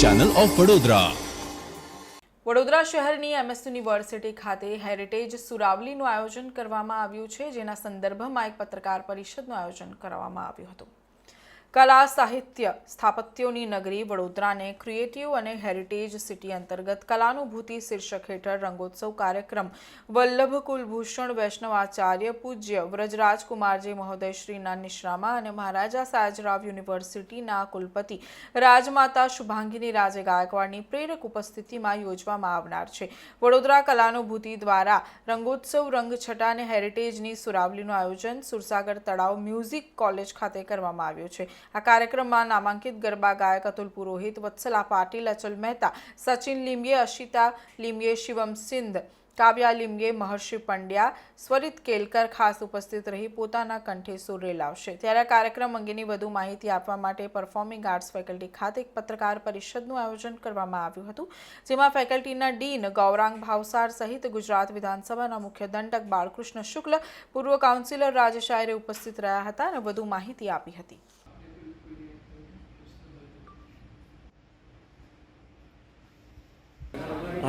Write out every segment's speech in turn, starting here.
Channel of Vadodara Vadodara શહેરની MS university ખાતે heritage સુરાવલીનું આયોજન કરવામાં આવ્યું છે. જેના સંદર્ભમાં એક પત્રકાર પરિષદનું આયોજન કરવામાં આવ્યું હતું. કલા, સાહિત્ય સ્થાપત્યોની નગરી વડોદરાને ક્રિએટિવ અને હેરિટેજ સિટી અંતર્ગત કલાનુભૂતિ શીર્ષક હેઠળ રંગોત્સવ કાર્યક્રમ વલ્લભ કુલભૂષણ વૈષ્ણવાચાર્ય પૂજ્ય વ્રજરાજકુમારજી મહોદયશ્રીના નિશ્રામાં અને મહારાજા સાયજરાવ યુનિવર્સિટીના કુલપતિ રાજમાતા શુભાંગીની રાજે ગાયકવાડની પ્રેરક ઉપસ્થિતિમાં યોજવામાં આવનાર છે. વડોદરા કલાનુભૂતિ દ્વારા રંગોત્સવ રંગછટા અને હેરિટેજની સુરાવલીનું આયોજન સુરસાગર તળાવ મ્યુઝિક કોલેજ ખાતે કરવામાં આવ્યું છે. આ કાર્યક્રમમાં નામાંકિત ગરબા ગાયક અતુલ પુરોહિત, વત્સલા પાટીલ, અચલ મહેતા, સચિન લીંબીએ અશિતા લીંબીએ શિવમ સિંધ, કાવ્યા લિંગે, મહર્ષિ પંડ્યા, સ્વરિત કેલકર ખાસ ઉપસ્થિત રહી પોતાના કંઠે સુર રેલાવશે. ત્યારે કાર્યક્રમ અંગેની વધુ માહિતી આપવા માટે પરફોર્મિંગ આર્ટ્સ ફેકલ્ટી ખાતે એક પત્રકાર પરિષદનું આયોજન કરવામાં આવ્યું હતું, જેમાં ફેકલ્ટીના ડીન ગૌરાંગ ભાવસાર સહિત ગુજરાત વિધાનસભાના મુખ્ય દંડક બાળકૃષ્ણ શુક્લ, પૂર્વ કાઉન્સિલર રાજેશ ઉપસ્થિત રહ્યા હતા અને વધુ માહિતી આપી હતી.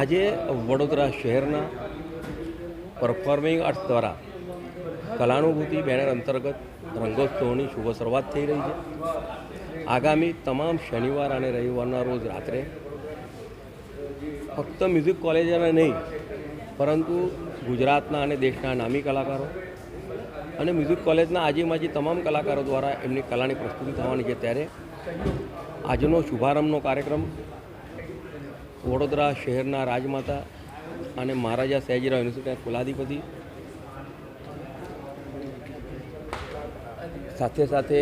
આજે વડોદરા શહેરના પરફોર્મિંગ આર્ટ્સ દ્વારા કલાનુભૂતિ બેનર અંતર્ગત રંગોત્સવની શુભ શરૂઆત થઈ રહી છે. આગામી તમામ શનિવાર અને રવિવારના રોજ રાત્રે ફક્ત મ્યુઝિક કોલેજના નહીં, પરંતુ ગુજરાતના અને દેશના નામી કલાકારો અને મ્યુઝિક કોલેજના આજીમાજી તમામ કલાકારો દ્વારા એમની કલાની પ્રસ્તુતિ થવાની છે. ત્યારે આજનો શુભારંભનો કાર્યક્રમ વડોદરા શહેરના રાજમાતા અને મહારાજા સયાજીરાવ યુનિવર્સિટીના કુલાધિપતિ. સાથે સાથે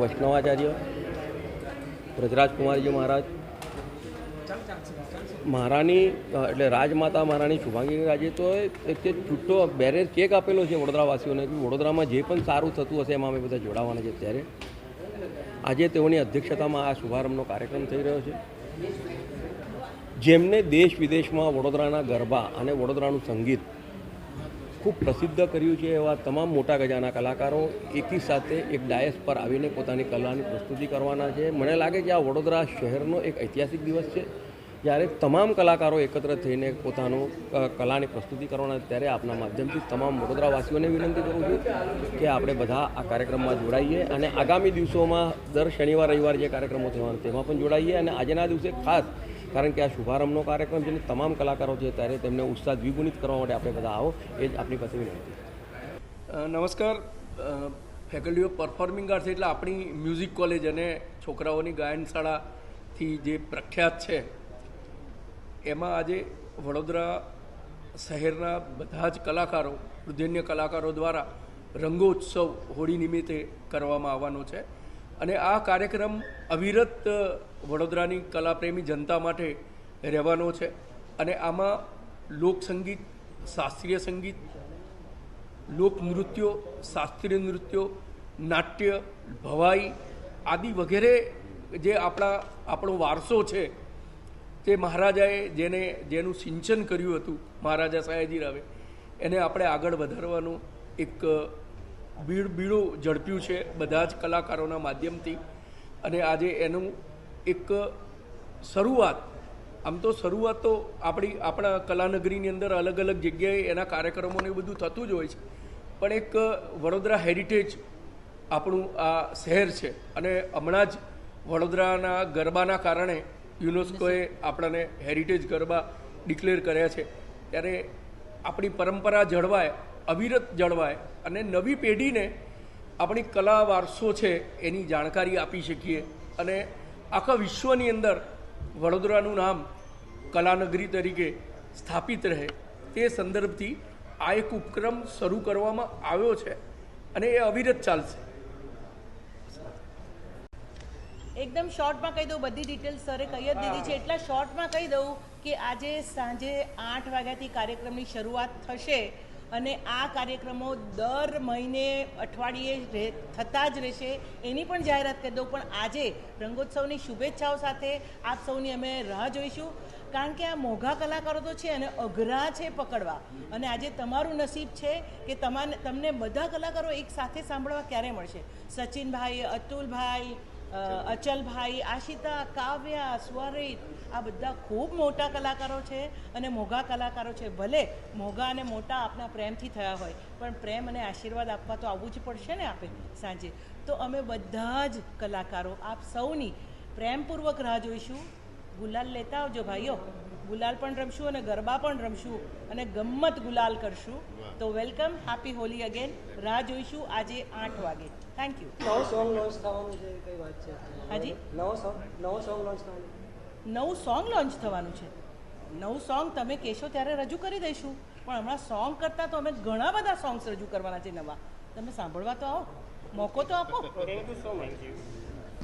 વૈષ્ણવાચાર્ય વ્રજરાજકુમારજી મહારાજ. મહારાણી એટલે રાજમાતા મહારાણી શુભાંગીની રાજે તો એક છૂટો બેરેજ ચેક આપેલો છે વડોદરાવાસીઓને કે વડોદરામાં જે પણ સારું થતું હશે એમાં અમે બધા જોડાવાના છે ત્યારે આજે તેઓની અધ્યક્ષતામાં આ શુભારંભનો કાર્યક્રમ થઈ રહ્યો છે. જેમને દેશ વિદેશમાં વડોદરાના ગરબા અને વડોદરાનું સંગીત ખૂબ પ્રસિદ્ધ કર્યું છે એવા તમામ મોટા ગજાના કલાકારો એકી સાથે એક ડાયસ પર આવીને પોતાની કલાની પ્રસ્તુતિ કરવાના છે. મને લાગે છે આ વડોદરા શહેરનો એક ઐતિહાસિક દિવસ છે. જ્યારે તમામ કલાકારો એકત્ર થઈને પોતાનું કલાની પ્રસ્તુતિ કરવાના ત્યારે આપના માધ્યમથી તમામ વડોદરાવાસીઓને વિનંતી કરું છું કે આપણે બધા આ કાર્યક્રમમાં જોડાઈએ અને આગામી દિવસોમાં દર શનિવાર, રવિવાર જે કાર્યક્રમો થવાના, તેમાં પણ જોડાઈએ અને આજના દિવસે ખાસ કારણ કે આ શુભારંભનો કાર્યક્રમ છે તમામ કલાકારો છે ત્યારે તેમને ઉત્સાહ દ્વિગુણિત કરવા માટે આપણે બધા આવો, એ જ આપણી પાસે વિનંતી. નમસ્કાર. ફેકલ્ટી ઓફ પરફોર્મિંગ આર્ટ્સ એટલે આપણી મ્યુઝિક કોલેજ અને છોકરાઓની ગાયન શાળાથી જે પ્રખ્યાત છે, એમાં આજે વડોદરા શહેરના બધા જ કલાકારો વૃદ્ધન્ય કલાકારો દ્વારા રંગોત્સવ હોળી નિમિત્તે કરવામાં આવવાનો છે. અને આ કાર્યક્રમ અવિરત વડોદરાની કલાપ્રેમી જનતા માટે રહેવાનો છે. અને આમાં લોકસંગીત શાસ્ત્રીય સંગીત લોકનૃત્યો શાસ્ત્રીય નૃત્યો, નાટ્ય, ભવાઈ આદિ વગેરે જે આપણા, આપણો વારસો છે, તે મહારાજાએ જેને, જેનું સિંચન કર્યું હતું, મહારાજા સયાજી રાવે, એને આપણે આગળ વધારવાનું એક બીડ બીડું ઝડપ્યું છે બધા જ કલાકારોના માધ્યમથી. અને આજે એનું એક શરૂઆત, આમ તો શરૂઆત તો આપણી, આપણા કલાનગરીની અંદર અલગ અલગ જગ્યાએ એના કાર્યક્રમોને એવું બધું થતું જ હોય છે. પણ એક વડોદરા હેરિટેજ આપણું આ શહેર છે. અને હમણાં જ વડોદરાના ગરબાના કારણે યુનેસ્કોએ આપણને હેરિટેજ ગરબા ડિક્લેર કર્યા છે. ત્યારે આપણી પરંપરા જળવાય અવિરત જળવાય અને નવી પેઢીને આપણી કલા વારસો છે એની જાણકારી આપી શકીએ અને આખા વિશ્વની અંદર વડોદરાનું નામ કલાનગરી તરીકે સ્થાપિત રહે તે સંદર્ભથી આ એક ઉપક્રમ શરૂ કરવામાં આવ્યો છે અને એ અવિરત ચાલશે. એકદમ શોર્ટમાં કહી દઉં, બધી ડિટેલ્સ સરે કહી જ દીધી છે. એટલા શોર્ટમાં કહી દઉં કે આજે સાંજે આઠ વાગ્યાથી કાર્યક્રમની શરૂઆત થશે. અને આ કાર્યક્રમો દર મહિને અઠવાડિયે રહે- થતા જ રહેશે એની પણ જાહેરાત કરી દઉં. પણ આજે રંગોત્સવની શુભેચ્છાઓ સાથે આપ સૌની અમે રાહ જોઈશું. કારણ કે આ મોઘા કલાકારો તો છે અને અઘરા છે પકડવા. અને આજે તમારું નસીબ છે કે તમારે તમને બધા કલાકારો એક સાથે સાંભળવા ક્યારે મળશે? સચિનભાઈ, અતુલભાઈ અચલભાઈ, આશિતા, કાવ્યા, સ્વરિત, આ બધા ખૂબ મોટા કલાકારો છે અને મોઘા કલાકારો છે. ભલે મોઘા અને મોટા આપના પ્રેમથી થયા હોય, પણ પ્રેમ અને આશીર્વાદ આપવા તો આવવું જ પડશે ને આપે સાંજે. તો અમે બધા જ કલાકારો, આપ સૌની પ્રેમપૂર્વક રાહ જોઈશું. ગુલાલ લેતા આવજો ભાઈઓ. ગુલાલ પણ રમશું અને ગરબા પણ રમશું અને ગમ્મત ગુલાલ કરશું. તો વેલકમ હેપી હોલી અગેન રાહ જોઈશું આજે આઠ વાગે. થેન્ક યુ નવો સોંગ લોન્ચ થવાનું છે કઈ વાત છે? હાજી? નવો સોંગ નવો સોંગ લોન્ચ થવાનું. નવું સોંગ લોન્ચ થવાનું છે. નવું સોંગ તમે કહેશો ત્યારે રજૂ કરી દઈશું. પણ હમણાં સોંગ કરતાં તો અમે ઘણા બધા સોંગ્સ રજૂ કરવાના છે નવા. તમે સાંભળવા તો આવો. મોકો તો આપો. Thank you so much